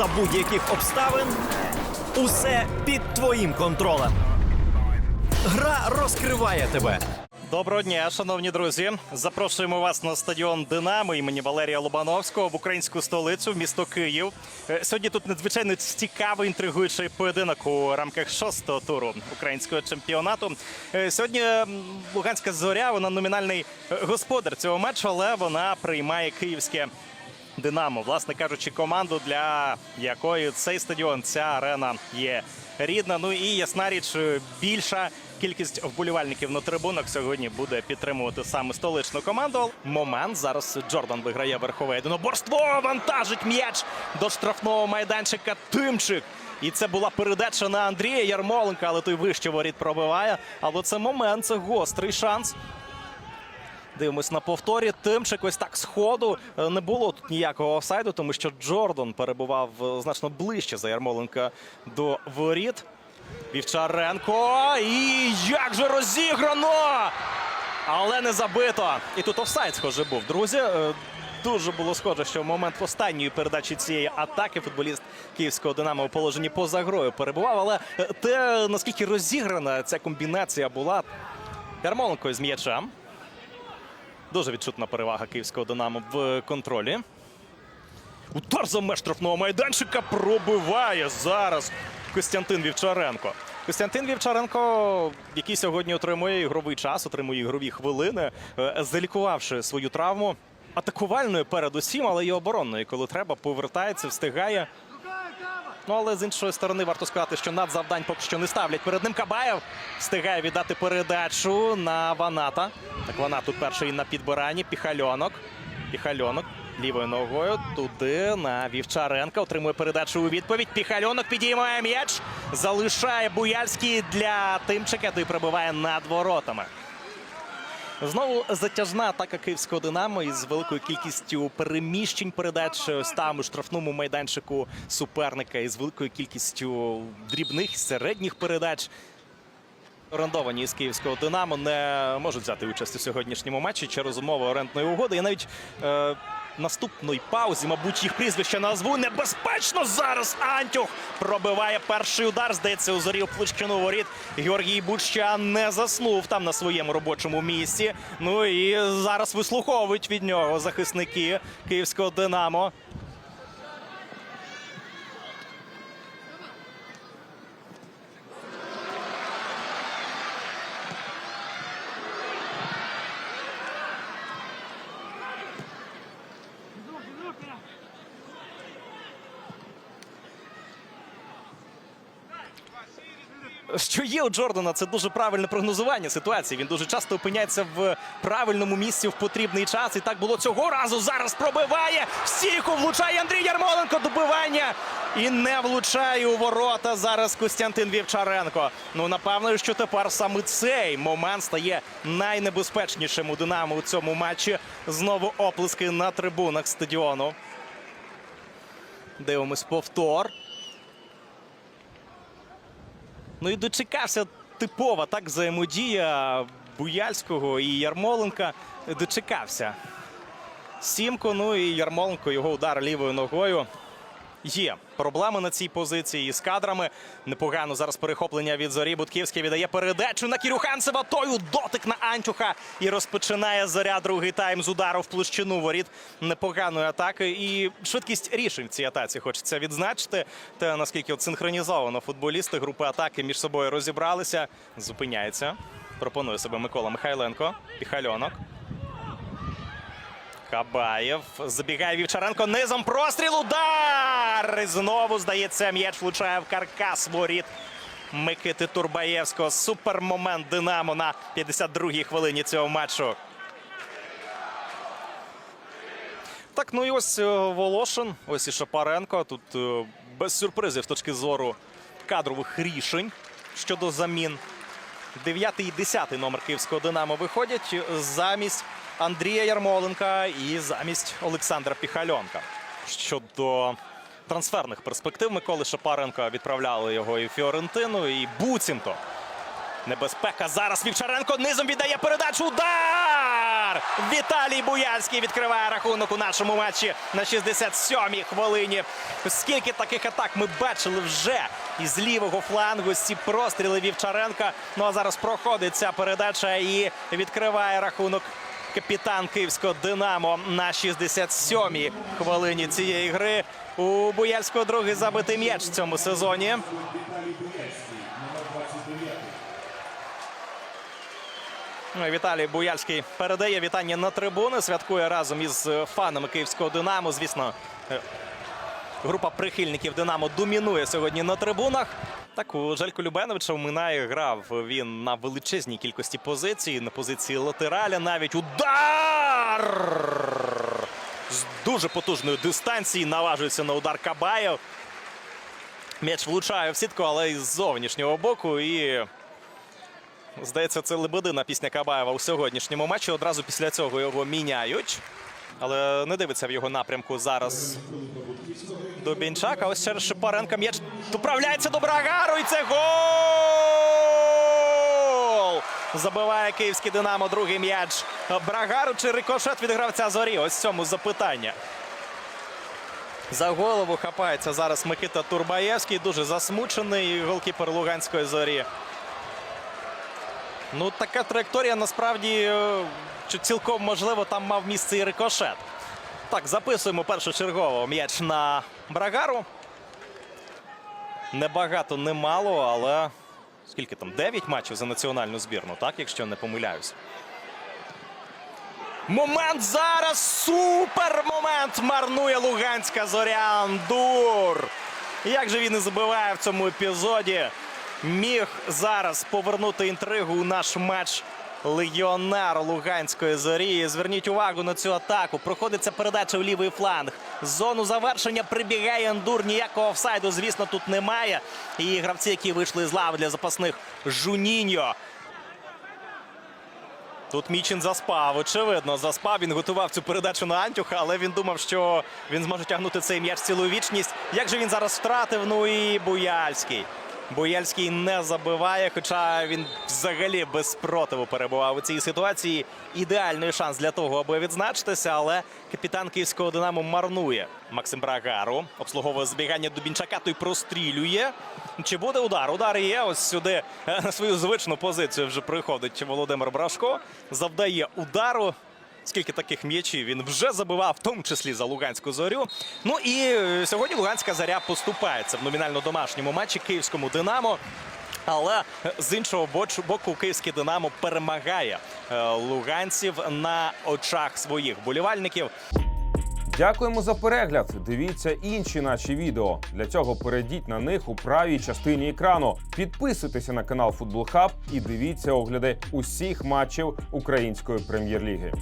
за будь-яких обставин. Усе під твоїм контролем. Гра розкриває тебе. Доброго дня, шановні друзі. Запрошуємо вас на стадіон Динамо імені Валерія Лобановського в українську столицю, в місто Київ. Е, Сьогодні тут надзвичайно цікавий інтригуючий поєдинок у рамках шостого туру українського чемпіонату. Е, Сьогодні Луганська зоря вона номінальний е, господар цього матчу, але вона приймає київське. Динамо, власне кажучи, команду, для якої цей стадіон, ця арена є рідна. Ну і ясна річ, більша кількість вболівальників на трибунах сьогодні буде підтримувати саме столичну команду. Момент зараз Джордан виграє верхове єдиноборство. Вантажить м'яч до штрафного майданчика. Тимчик. І це була передача на Андрія Ярмоленка, але той вище воріт пробиває. Але це момент, це гострий шанс. Дивимось на повторі. Тимчик ось так сходу Е, не було тут ніякого офсайду, тому що Джордан перебував е, значно ближче за Ярмоленка до воріт. Вівчаренко. І як же розіграно! Але не забито. І тут офсайд, схоже, був. Друзі, Е, дуже було схоже, що в момент останньої передачі цієї атаки футболіст київського динамо у положенні поза грою перебував. Але те, наскільки розіграна ця комбінація була. Ярмоленко з м'ячем. Дуже відчутна перевага київського Динамо в контролі. Удар за меж штрафного майданчика пробиває зараз Костянтин Вівчаренко. Костянтин Вівчаренко, який сьогодні отримує ігровий час, отримує ігрові хвилини, е, залікувавши свою травму. Атакувальною передусім, але і оборонною, коли треба, повертається, встигає. Ну, але з іншої сторони варто сказати, що надзавдань поки що не ставлять. Перед ним Кабаєв встигає віддати передачу на Ваната. Так Ванат тут перший на підбиранні. Піхальонок. Піхальонок лівою ногою туди на Вівчаренка. Отримує передачу у відповідь. Піхальонок підіймає м'яч. Залишає Буяльський для Тимчика. Той прибиває над воротами. Знову затяжна атака київського динамо із великою кількістю переміщень передач ось там у штрафному майданчику суперника із великою кількістю дрібних середніх передач. Орендовані із київського динамо не можуть взяти участь у сьогоднішньому матчі через умови орендної угоди. І навіть е, наступної паузі, мабуть, їх прізвище назву небезпечно зараз. Антюх пробиває перший удар. Здається, у зорі площину воріт. Георгій Буча не заснув там на своєму робочому місці. Ну і зараз вислуховують від нього захисники київського динамо. Що є у Джордана, це дуже правильне прогнозування ситуації. Він дуже часто опиняється в правильному місці в потрібний час. І так було цього разу. Зараз пробиває в стійку, влучає Андрій Ярмоленко. Добивання і не влучає у ворота. Зараз Костянтин Вівчаренко. Ну напевно, що тепер саме цей момент стає найнебезпечнішим у Динамо у цьому матчі. Знову оплески на трибунах стадіону. Дивимось повтор. Ну і дочекався типова так взаємодія Буяльського і Ярмоленка. Дочекався. Сімко, ну і Ярмоленко, його удар лівою ногою. Є проблеми на цій позиції з кадрами. Непогано зараз перехоплення від зорі. Бутківський віддає передачу на Кірюханцева. Той дотик на Антюха. І розпочинає зоря другий тайм з удару в площину воріт непоганої атаки. І швидкість рішень в цій атаці хочеться відзначити. Те, наскільки от синхронізовано футболісти групи атаки між собою розібралися. Зупиняється. Пропонує себе Микола Михайленко. Піхальонок. Кабаєв. Забігає Вівчаренко. Низом простріл. Удар! І знову, здається, м'яч влучає в каркас воріт. Микити Турбаєвського. Супермомент Динамо на 52-й хвилині цього матчу. Так, ну і ось е, Волошин, ось і Шапаренко. Тут е, без сюрпризів з точки зору кадрових рішень щодо замін. Дев'ятий і десятий номер київського Динамо виходять замість Андрія Ярмоленка і замість Олександра Піхальонка. Щодо трансферних перспектив Миколи Шапаренка відправляли його і Фіорентину, і буцімто Небезпека зараз Вівчаренко низом віддає передачу. Удар! Віталій Буяльський відкриває рахунок у нашому матчі на 67-й хвилині. Скільки таких атак ми бачили вже із лівого флангу. Ці простріли Вівчаренка. Ну а зараз проходить ця передача і відкриває рахунок капітан київського Динамо на 67-й хвилині цієї гри. У Буяльського другий забитий м'яч в цьому сезоні. Ну, і Віталій Буяльський передає вітання на трибуни. Святкує разом із е, фанами київського Динамо. Звісно, е, група прихильників Динамо домінує сьогодні на трибунах. Так, у Желько Любеновича в Минаї грав він на величезній кількості позицій. На позиції латераля навіть удар! З дуже потужної дистанції наважується на удар Кабаєв. М'яч влучає в сітку, але із зовнішнього боку. І Здається, це Лебедина пісня Кабаєва у сьогоднішньому матчі. Одразу після цього його міняють. Але не дивиться в його напрямку зараз Дубінчак. А ось через Шипаренка м'яч доправляється до Брагару. І це гол! Забиває київський Динамо другий м'яч. Брагару чи рикошет від гравця зорі? Ось в цьому запитання. За голову хапається зараз Микита Турбаєвський. Дуже засмучений голкіпер Луганської зорі. Ну, така траєкторія насправді е, цілком можливо там мав місце і рикошет. Так, записуємо першочергово м'яч на Брагару. Небагато, немало, але скільки там? 9 матчів за національну збірну, так, якщо не помиляюсь. Момент зараз! Супер момент! Марнує Луганська зоря Андур. Як же він і забиває в цьому епізоді? Міг зараз повернути інтригу у наш матч легіонер Луганської зорі. Зверніть увагу на цю атаку. Проходиться передача в лівий фланг. Зону завершення прибігає Андур. Ніякого офсайду, звісно, тут немає. І гравці, які вийшли з лави для запасних Жуніньо. Тут Мічин заспав. Очевидно, заспав. Він готував цю передачу на Антюха, але він думав, що він зможе тягнути цей м'яч цілу вічність. Як же він зараз втратив? Ну і Буяльський. Буяльський не забиває, хоча він взагалі без спротиву перебував у цій ситуації. Ідеальний шанс для того, аби відзначитися, але капітан київського Динамо марнує Максим Брагару. Обслуговує збігання Дубінчака, той прострілює. Чи буде удар? Удар є. Ось сюди е, на свою звичну позицію вже приходить Володимир Брашко. Завдає удару. Скільки таких м'ячів він вже забивав, в тому числі за Луганську зорю. Ну і е, сьогодні Луганська зоря поступається в номінально домашньому матчі київському Динамо. Але е, з іншого боку, київське Динамо перемагає е, луганців на очах своїх болівальників. Дякуємо за перегляд. Дивіться інші наші відео. Для цього перейдіть на них у правій частині екрану. Підписуйтеся на канал Футбол Хаб і дивіться огляди усіх матчів української прем'єр-ліги.